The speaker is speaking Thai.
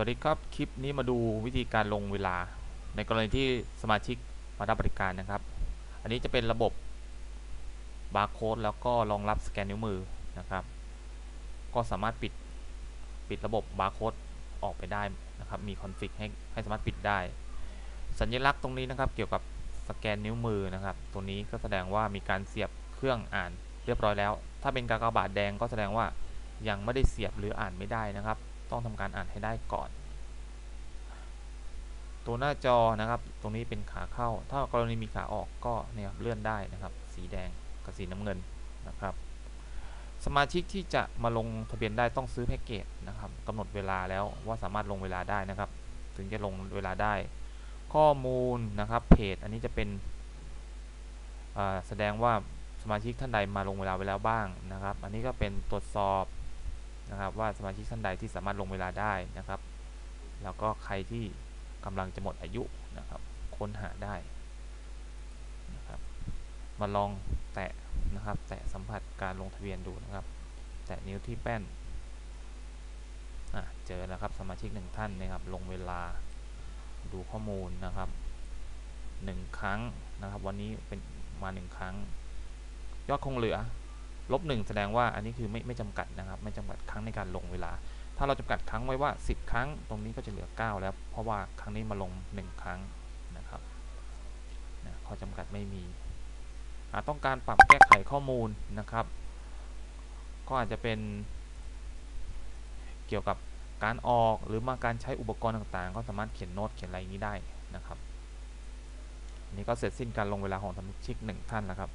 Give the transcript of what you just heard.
วัสดีครับ คลิปนี้มาดูวิธีการลงเวลา ในกรณีที่สมาชิกมารับบริการนะครับ อันนี้จะเป็นระบบบาร์โค้ดแล้วก็รองรับสแกนนิ้วมือนะครับ ก็สามารถปิดปิดระบบบาร์โค้ดออกไปได้นะครับ มีคอนฟิกให้ให้สามารถปิดได้ สัญลักษณ์ตรงนี้นะครับเกี่ยวกับสแกนนิ้วมือนะครับตรงนี้ก็แสดงว่ามีการเสียบเครื่องอ่านเรียบร้อยแล้ว ถ้าเป็นกากบาทแดงก็แสดงว่ายังไม่ได้เสียบหรืออ่านไม่ได้นะครับ ต้องทำการอ่านให้ได้ก่อน ตัวหน้าจอนะครับ ตรงนี้เป็นขาเข้า ถ้ากรณีมีขาออกก็เนี่ยเลื่อนได้นะครับ สีแดงกับสีน้ำเงินนะครับ สมาชิกที่จะมาลงทะเบียนได้ต้องซื้อแพ็กเกจนะครับกำหนดเวลาแล้วว่าสามารถลงเวลาได้นะครับ ถึงจะลงเวลาได้ ข้อมูลนะครับเพจอันนี้จะเป็นแสดงว่าสมาชิกท่านใดมาลงเวลาไว้แล้วบ้างนะครับ อันนี้ก็เป็นตรวจสอบ นะครับว่าสมาชิกท่านใดที่สามารถลงเวลาได้นะครับ แล้วก็ใครที่กำลังจะหมดอายุนะครับ ค้นหาได้นะครับมาลองแตะนะครับ แตะสัมผัสการลงทะเบียนดูนะครับ แตะนิ้วที่แป้นอะเจอแล้วครับสมาชิกหนึ่งท่านนะครับ ลงเวลาดูข้อมูลนะครับหนึ่งครั้งนะครับ วันนี้เป็นมาหนึ่งครั้ง ยอดคงเหลือ ลบหนึ่งแสดงว่าอันนี้คือไม่ไม่จำกัดนะครับไม่จำกัดครั้งในการลงเวลา ถ้าเราจำกัดครั้งไว้ว่า 10 ครั้ง ตรงนี้ก็จะเหลือ 9 แล้ว เพราะว่าครั้งนี้มาลง 1 ครั้งนะครับนะข้อจำกัดไม่มีอาจต้องการปรับแก้ไขข้อมูลนะครับ ก็อาจจะเป็นเกี่ยวกับการออกหรือมาการใช้อุปกรณ์ต่างๆ ก็สามารถเขียนโน้ตเขียนอะไรอย่างนี้ได้นะครับนนี้ก็เสร็จสิ้นการลงเวลาของสมาชิกหนึ่งท่านแล้วครับ